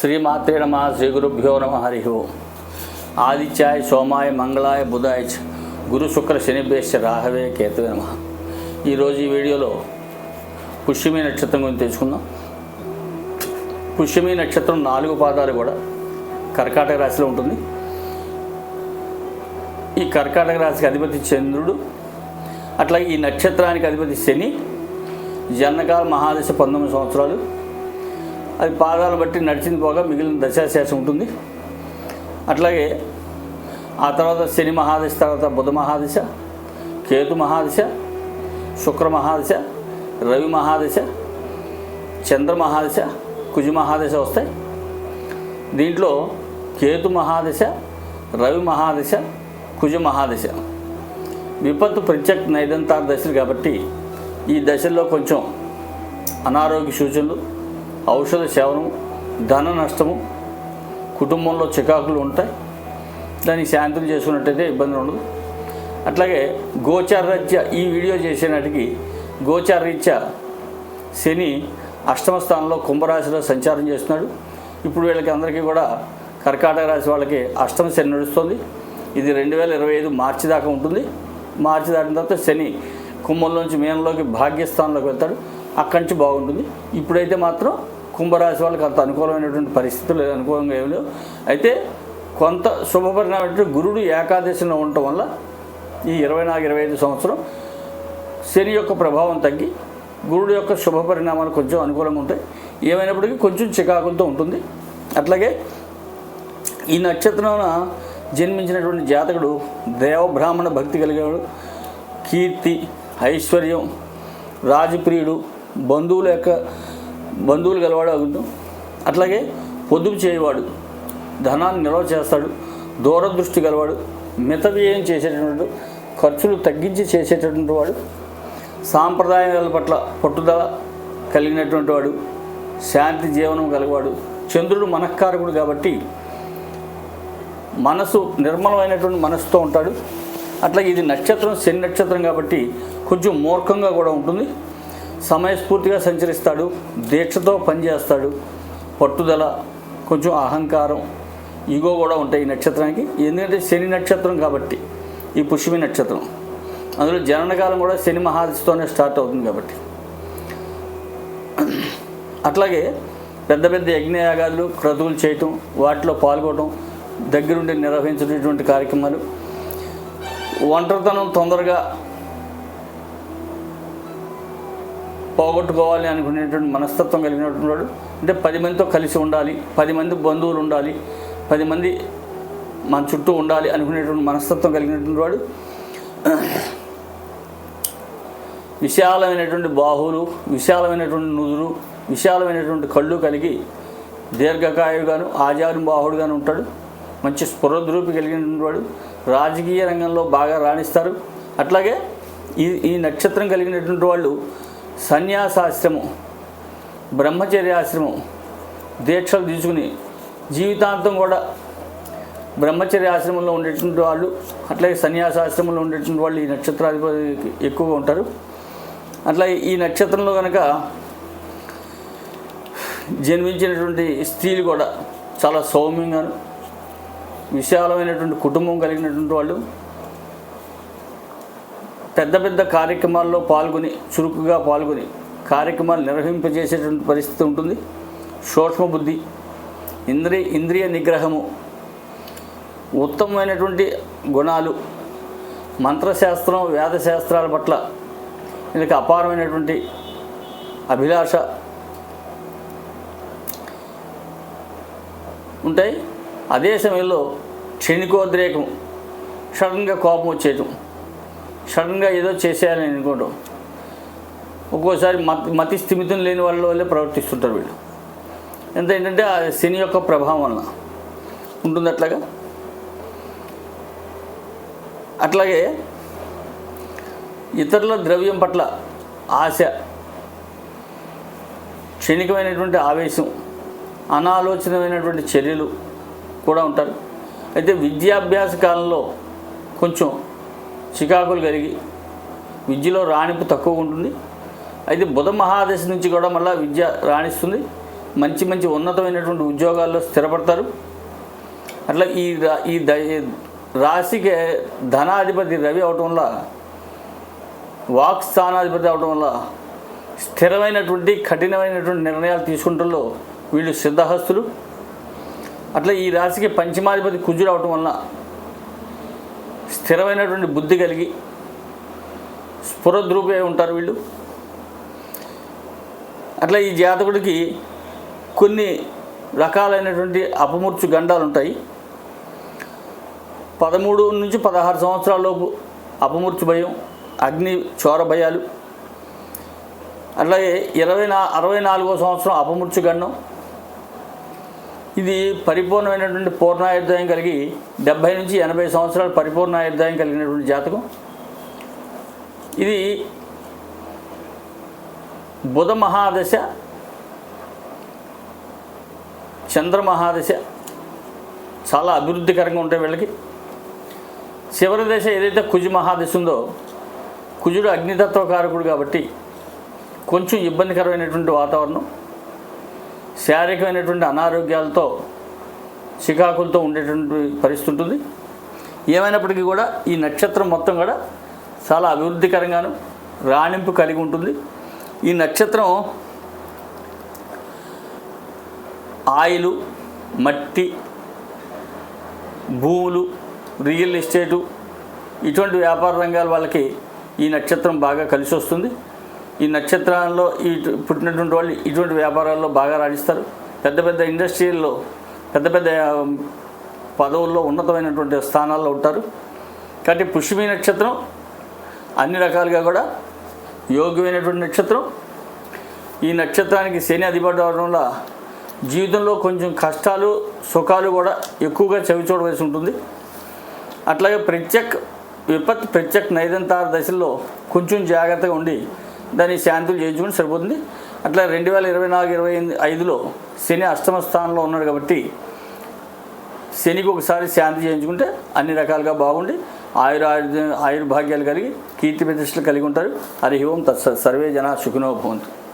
శ్రీమాత్రే నమ శ్రీ గురుభ్యో నమ హరి ఓం. ఆదిత్యాయ సోమాయ మంగళాయ బుధాయ గురు శుక్ర శనిభ్యశ్చ రాహవే కేతువే నమ. ఈరోజు ఈ వీడియోలో పుష్యమి నక్షత్రం గురించి తెలుసుకుందాం. పుష్యమి నక్షత్రం నాలుగు పాదాలు కూడా కర్కాటక రాశిలో ఉంటుంది. ఈ కర్కాటక రాశికి అధిపతి చంద్రుడు అట్లాగే ఈ నక్షత్రానికి అధిపతి శని జన్నకాల మహాదశ పంతొమ్మిది సంవత్సరాలు అది పాదాలు బట్టి నడిచింది పోగా మిగిలిన దశాశేషం ఉంటుంది. అట్లాగే ఆ తర్వాత శని మహాదశ తర్వాత బుధ మహాదశ కేతు మహాదశ శుక్ర మహాదశ రవి మహాదశ చంద్ర మహాదశ కుజ మహాదశ వస్తాయి. దీంట్లో కేతు మహాదశ రవి మహాదశ కుజ మహాదశ. విపత్తు ప్రత్యక్ నైదంతార దశలు కాబట్టి ఈ దశల్లో కొంచెం అనారోగ్య సూచనలు ఔషధ సేవనం ధన నష్టము కుటుంబంలో చికాకులు ఉంటాయి. దాన్ని శాంతులు చేసుకున్నట్టయితే ఇబ్బంది ఉండదు. అట్లాగే గోచారరీత్యా ఈ వీడియో చేసే నాటికి గోచారరీత్యా శని అష్టమ స్థానంలో కుంభరాశిలో సంచారం చేస్తున్నాడు. ఇప్పుడు వీళ్ళకి అందరికీ కూడా కర్కాటక రాశి వాళ్ళకి అష్టమ శని నడుస్తుంది. ఇది రెండు వేల ఇరవై ఐదు మార్చి దాకా ఉంటుంది. మార్చి దాటిన తర్వాత శని కుంభంలోంచి మీనంలోకి భాగ్యస్థానంలోకి వెళ్తాడు. అక్కడి నుంచి బాగుంటుంది. ఇప్పుడైతే మాత్రం కుంభరాశి వాళ్ళకి అంత అనుకూలమైనటువంటి పరిస్థితులు అనుకూలంగా ఏమి లేవు. అయితే కొంత శుభపరిణామం గురుడు ఏకాదశిలో ఉండటం వల్ల ఈ ఇరవై నాలుగు ఇరవై ఐదు సంవత్సరం శని యొక్క ప్రభావం తగ్గి గురుడు యొక్క శుభ పరిణామాలు కొంచెం అనుకూలంగా ఉంటాయి. ఏమైనప్పటికీ కొంచెం చికాకులతో ఉంటుంది. అట్లాగే ఈ నక్షత్రాన జన్మించినటువంటి జాతకుడు దేవబ్రాహ్మణ భక్తి కలిగేవాడు కీర్తి ఐశ్వర్యం రాజప్రియుడు బంధువుల యొక్క బంధువులు గలవాడు అవుతుంది అట్లాగే పొదుపు చేయవాడు ధనాన్ని నిల్వ చేస్తాడు దూరదృష్టి గలవాడు మిత వ్యయం చేసేటటువంటి ఖర్చులు తగ్గించి చేసేటటువంటి వాడు సాంప్రదాయాల పట్ల పట్టుదల కలిగినటువంటి వాడు శాంతి జీవనం కలిగివాడు చంద్రుడు మనఃకారకుడు కాబట్టి మనసు నిర్మలమైనటువంటి మనసుతో ఉంటాడు. అట్లా ఇది నక్షత్రం శని నక్షత్రం కాబట్టి కొంచెం మూర్ఖంగా కూడా ఉంటుంది. సమయస్ఫూర్తిగా సంచరిస్తాడు దీక్షతో పనిచేస్తాడు. పట్టుదల కొంచెం అహంకారం ఈగో కూడా ఉంటాయి ఈ నక్షత్రానికి. ఎందుకంటే శని నక్షత్రం కాబట్టి ఈ పుష్యమి నక్షత్రం. అందులో జననకాలం కూడా శని మహాదశతోనే స్టార్ట్ అవుతుంది కాబట్టి. అట్లాగే పెద్ద పెద్ద యజ్ఞయాగాలు క్రతువులు చేయటం వాటిలో పాల్గొనడం దగ్గరుండి నిర్వహించేటటువంటి కార్యక్రమాలు. ఒంటరితనం తొందరగా పోగొట్టుకోవాలి అనుకునేటువంటి మనస్తత్వం కలిగినటువంటి వాడు. అంటే పది మందితో కలిసి ఉండాలి పది మంది బంధువులు ఉండాలి పది మంది మన చుట్టూ ఉండాలి అనుకునేటువంటి మనస్తత్వం కలిగినటువంటి వాడు. విశాలమైనటువంటి బాహువులు విశాలమైనటువంటి నుదురు విశాలమైనటువంటి కళ్ళు కలిగి దీర్ఘకాయుడుగాను ఆజారు బాహుడుగాను ఉంటాడు. మంచి స్ఫురద్రూపి కలిగినటువంటి వాడు. రాజకీయ రంగంలో బాగా రాణిస్తారు. అట్లాగే ఈ ఈ నక్షత్రం కలిగినటువంటి వాళ్ళు సన్యాసాశ్రమం బ్రహ్మచర్యాశ్రమం దీక్షలు తీసుకుని జీవితాంతం కూడా బ్రహ్మచర్య ఆశ్రమంలో ఉండేటువంటి వాళ్ళు అట్లాగే సన్యాసాశ్రమంలో ఉండేటువంటి వాళ్ళు ఈ నక్షత్రాధిపతి ఎక్కువగా ఉంటారు. అట్లా ఈ నక్షత్రంలో కనుక జన్మించినటువంటి స్త్రీలు కూడా చాలా సౌమ్యంగాను విశాలమైనటువంటి కుటుంబం కలిగినటువంటి వాళ్ళు పెద్ద పెద్ద కార్యక్రమాల్లో పాల్గొని చురుకుగా పాల్గొని కార్యక్రమాలు నిర్వహింపజేసేటువంటి పరిస్థితి ఉంటుంది. సూక్ష్మబుద్ధి ఇంద్రి ఇంద్రియ ఇంద్రియ నిగ్రహము ఉత్తమమైనటువంటి గుణాలు మంత్రశాస్త్రం వేదశాస్త్రాల పట్ల వీళ్ళకి అపారమైనటువంటి అభిలాష ఉంటాయి. అదే సమయంలో క్షణికోద్రేకం సడన్గా కోపం వచ్చేయటం సడన్గా ఏదో చేసేయాలని అనుకోవడం ఒక్కోసారి మతి మతి స్థిమితం లేని వాళ్ళ వల్లే ప్రవర్తిస్తుంటారు వీళ్ళు. ఎంత ఏంటంటే ఆ శని యొక్క ప్రభావం వలన. ఉంటుంది అట్లాగా? అట్లాగే ఇతరుల ద్రవ్యం పట్ల ఆశ క్షణికమైనటువంటి ఆవేశం అనాలోచితమైనటువంటి చర్యలు కూడా ఉంటారు. అయితే విద్యాభ్యాస కాలంలో కొంచెం చికాకులు కలిగి విద్యలో రాణింపు తక్కువ ఉంటుంది. అయితే బుధ మహాదశ నుంచి కూడా మళ్ళీ విద్య రాణిస్తుంది. మంచి మంచి ఉన్నతమైనటువంటి ఉద్యోగాల్లో స్థిరపడతారు. అట్లా ఈ ఈ ద- రాశికి ధనాధిపతి రవి అవటం వల్ల వాక్ స్థానాధిపతి అవటం వల్ల స్థిరమైనటువంటి కఠినమైనటువంటి నిర్ణయాలు తీసుకుంటలో వీళ్ళు సిద్ధహస్తులు. అట్లా ఈ రాశికి పంచమాధిపతి కుజుడు అవటం వల్ల స్థిరమైనటువంటి బుద్ధి కలిగి స్ఫురద్రూపే ఉంటారు వీళ్ళు. అట్లా ఈ జాతకుడికి కొన్ని రకాలైనటువంటి అపమూర్చు గండాలు ఉంటాయి పదమూడు నుంచి పదహారు సంవత్సరాల లోపు భయం అగ్ని చోర భయాలు. అట్లాగే ఇరవై నా అరవై నాలుగో సంవత్సరం అపమృత్యు గండం ఇది పరిపూర్ణమైనటువంటి పూర్ణాయుర్దాయం కలిగి డెబ్భై నుంచి ఎనభై సంవత్సరాలు పరిపూర్ణాయుర్దాయం కలిగినటువంటి జాతకం. ఇది బుధ మహాదశ చంద్ర మహాదశ చాలా అభివృద్ధికరంగా ఉంటాయి వీళ్ళకి. చివరి దశ ఏదైతే కుజు మహాదశ ఉందో కుజుడు అగ్నితత్వకారకుడు కాబట్టి కొంచెం ఇబ్బందికరమైనటువంటి వాతావరణం. శారీరకమైనటువంటి అనారోగ్యాలతో చికాకులతో ఉండేటువంటి పరిస్థితి ఉంటుంది. ఏమైనప్పటికీ కూడా ఈ నక్షత్రం మొత్తం కూడా చాలా అభివృద్ధికరంగాను రాణింపు కలిగి ఉంటుంది. ఈ నక్షత్రం ఆయిలు మట్టి భూములు రియల్ ఎస్టేటు ఇటువంటి వ్యాపార రంగాల వాళ్ళకి ఈ నక్షత్రం బాగా కలిసి వస్తుంది ఈ నక్షత్రాల్లో ఈ పుట్టినటువంటి వాళ్ళు ఇటువంటి వ్యాపారాల్లో బాగా రాణిస్తారు. పెద్ద పెద్ద ఇండస్ట్రీల్లో పెద్ద పెద్ద పదవుల్లో ఉన్నతమైనటువంటి స్థానాల్లో ఉంటారు. కాబట్టి పుష్మి నక్షత్రం అన్ని రకాలుగా కూడా యోగ్యమైనటువంటి నక్షత్రం. ఈ నక్షత్రానికి శని అధిపతి అవడం వల్ల జీవితంలో కొంచెం కష్టాలు సుఖాలు కూడా ఎక్కువగా చవి చూడవలసి ఉంటుంది. అట్లాగే ప్రత్యక్ విపత్ ప్రత్యక్ నైదంతార దశల్లో కొంచెం జాగ్రత్తగా ఉండి దాన్ని శాంతులు చేయించుకుని సరిపోతుంది. అట్లా రెండు వేల ఇరవై నాలుగు ఇరవై ఎనిమిది ఐదులో శని అష్టమ స్థానంలో ఉన్నాడు కాబట్టి శనికి ఒకసారి శాంతి చేయించుకుంటే అన్ని రకాలుగా బాగుండి ఆయుర ఆయుర్భాగ్యాలు కలిగి కీర్తి ప్రతిష్టలు కలిగి ఉంటారు. హరి ఓం తత్స సర్వే జన సుఖినో భవంతు.